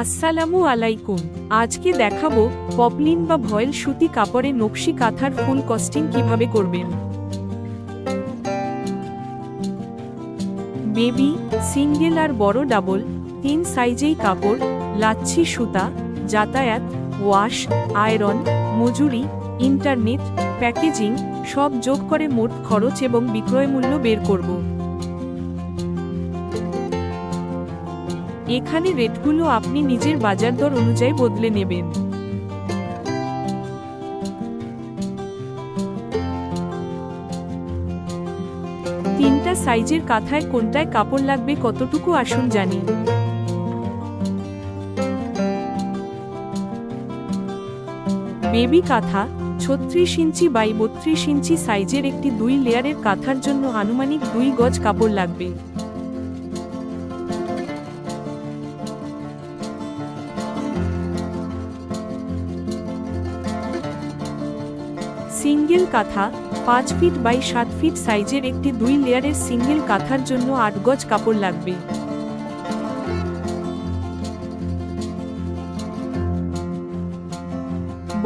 আসসালামু আলাইকুম। আজকে দেখাবো পপলিন বা ভয়েল সুতি কাপড়ে নকশি কাঁথার ফুল কস্টিং কীভাবে করবেন। বেবি, সিঙ্গেল আর বড় ডাবল, তিন সাইজেই কাপড়, লাচ্ছি সুতা, যাতায়াত, ওয়াশ, আয়রন, মজুরি, ইন্টারনেট, প্যাকেজিং, সব যোগ করে মোট খরচ এবং বিক্রয় মূল্য বের করব। এখানে রেটগুলো আপনি নিজের বাজার দর অনুযায়ী বদলে নেবেন। তিনটা সাইজের কাঁথায় কোনটায় কাপড় লাগবে কতটুকু আসুন জানি। বেবি কাঁথা, ছত্রিশ ইঞ্চি বাই বত্রিশ ইঞ্চি সাইজের একটি দুই লেয়ারের কাঁথার জন্য আনুমানিক দুই গজ কাপড় লাগবে। সিঙ্গেল কাঁথা, পাঁচ ফিট বাই সাত ফিট সাইজের একটি দুই লেয়ারের সিঙ্গেল কাঁথার জন্য আট গজ কাপড় লাগবে।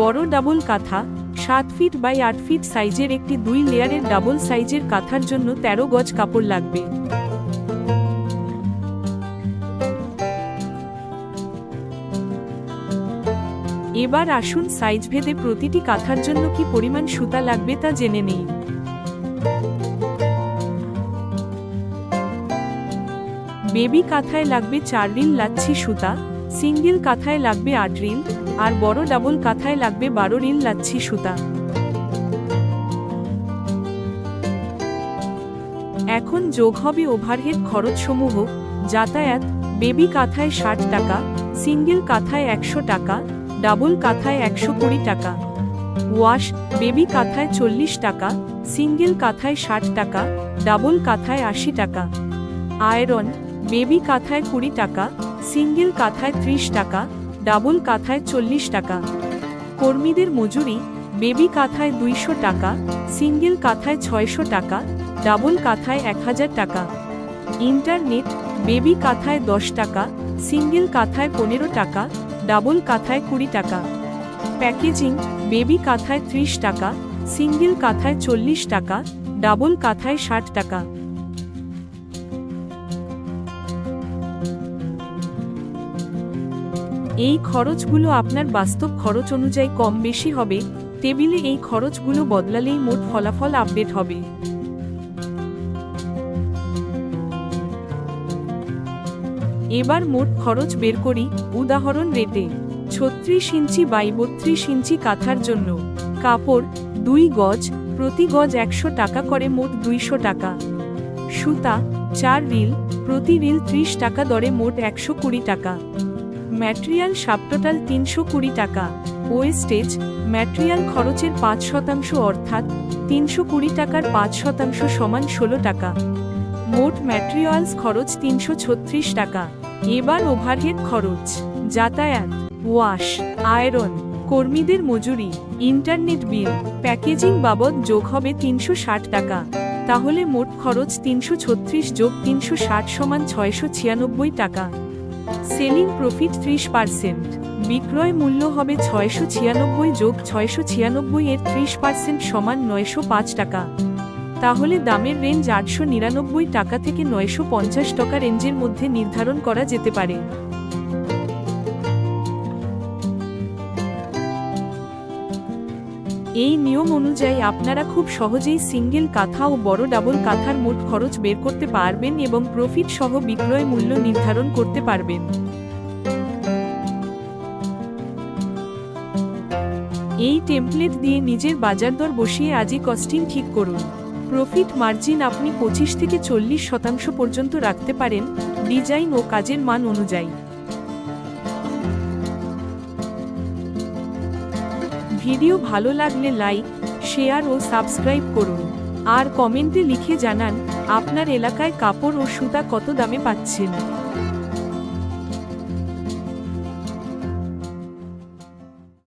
বড় ডাবল কাঁথা, সাত ফিট বাই আট ফিট সাইজের একটি দুই লেয়ারের ডাবল সাইজের কাঁথার জন্য তেরো গজ কাপড় লাগবে। এবার আসুন সাইজ ভেদে প্রতিটি কাঁথার জন্য কি পরিমাণ সুতা লাগবে তা জেনে নেই। বেবি কাঁথায় লাগবে চার রিল লাচ্ছি সুতা, সিঙ্গেল কাঁথায় লাগবে আট রিল, আর বড় ডাবল কাঁথায় লাগবে বারো রিল লাচ্ছি সুতা। এখন যোগ হবে ওভারহেড খরচসমূহ, যাতায়াত, বেবি কাঁথায় ষাট টাকা, সিঙ্গেল কাঁথায় একশো টাকা ডাবল কাঁথায় একশো কুড়ি টাকা। ওয়াশ, বেবি কাঁথায় চল্লিশ টাকা, সিঙ্গেল কাঁথায় ষাট টাকা, ডাবল কাঁথায় আশি টাকা। আয়রন, বেবি কাঁথায় কুড়ি টাকা, সিঙ্গেল কাঁথায় ত্রিশ টাকা, ডাবল কাঁথায় চল্লিশ টাকা। কর্মীদের মজুরি, বেবি কাঁথায় দুইশো টাকা, সিঙ্গেল কাঁথায় ছয়শো টাকা, ডাবল কাঁথায় এক হাজার টাকা। ইন্টারনেট, বেবি কাঁথায় দশ টাকা, সিঙ্গেল কাঁথায় পনেরো টাকা ডাবল কাঁথায় কুড়ি টাকা। প্যাকেজিং বেবি কাঁথায় ত্রিশ টাকা, সিঙ্গেল কাঁথায় চল্লিশ টাকা, ডাবল কাঁথায় ষাট টাকা। এই খরচগুলো আপনার বাস্তব খরচ অনুযায়ী কম বেশি হবে, টেবিলে এই খরচগুলো বদলালেই মোট ফলাফল আপডেট হবে। এবার মোট খরচ বের করি উদাহরণ রেটে ছত্রিশ ইঞ্চি বাই বত্রিশ ইঞ্চি কাঁথার জন্য। কাপড়, দুই গজ, প্রতি গজ একশো টাকা করে মোট দুইশো টাকা। সুতা, চার রিল, প্রতি রিল ত্রিশ টাকা দরে মোট একশো কুড়ি টাকা। ম্যাটেরিয়াল সাবটোটাল তিনশো কুড়ি টাকা। ওয়েস্টেজ, ম্যাটেরিয়াল খরচের পাঁচ শতাংশ অর্থাৎ তিনশো কুড়ি টাকার পাঁচ শতাংশ সমান ষোলো টাকা। মোট ম্যাটেরিয়ালস খরচ তিনশো ছত্রিশ টাকা। এবার ওভারহেড খরচ, যাতায়াত, ওয়াশ, আয়রন, কর্মীদের মজুরি, ইন্টারনেট বিল, প্যাকেজিং বাবদ যোগ হবে তিনশো ষাট টাকা। তাহলে মোট খরচ তিনশো ছত্রিশ যোগ তিনশো ষাট সমান ছয়শো ছিয়ানব্বই টাকা। সেলিং প্রফিট ত্রিশ পার্সেন্ট, বিক্রয় মূল্য হবে ছয়শো ছিয়ানব্বই যোগ ছয়শো ছিয়ানব্বই এর ত্রিশ পার্সেন্ট সমান নয়শো পাঁচ টাকা। তাহলে দামের রেঞ্জ আটশো নিরানব্বই টাকা থেকে নয়শো পঞ্চাশ টাকা রেঞ্জের মধ্যে নির্ধারণ করা যেতে পারে। এই নিয়ম অনুযায়ী আপনারা খুব সহজেই সিঙ্গেল কাঁথা ও বড় ডাবল কাঁথার মোট খরচ বের করতে পারবেন এবং প্রফিট সহ বিক্রয় মূল্য নির্ধারণ করতে পারবেন। এই টেমপ্লেট দিয়ে নিজের বাজার দর বসিয়ে আজই কস্টিং ঠিক করুন। প্রফিট মার্জিন আপনি পঁচিশ থেকে চল্লিশ শতাংশ পর্যন্ত রাখতে পারেন ডিজাইন ও কাজের মান অনুযায়ী। ভিডিও ভালো লাগলে লাইক, শেয়ার ও সাবস্ক্রাইব করুন। আর কমেন্টে লিখে জানান, আপনার এলাকায় কাপড় ও সুতা কত দামে পাচ্ছেন।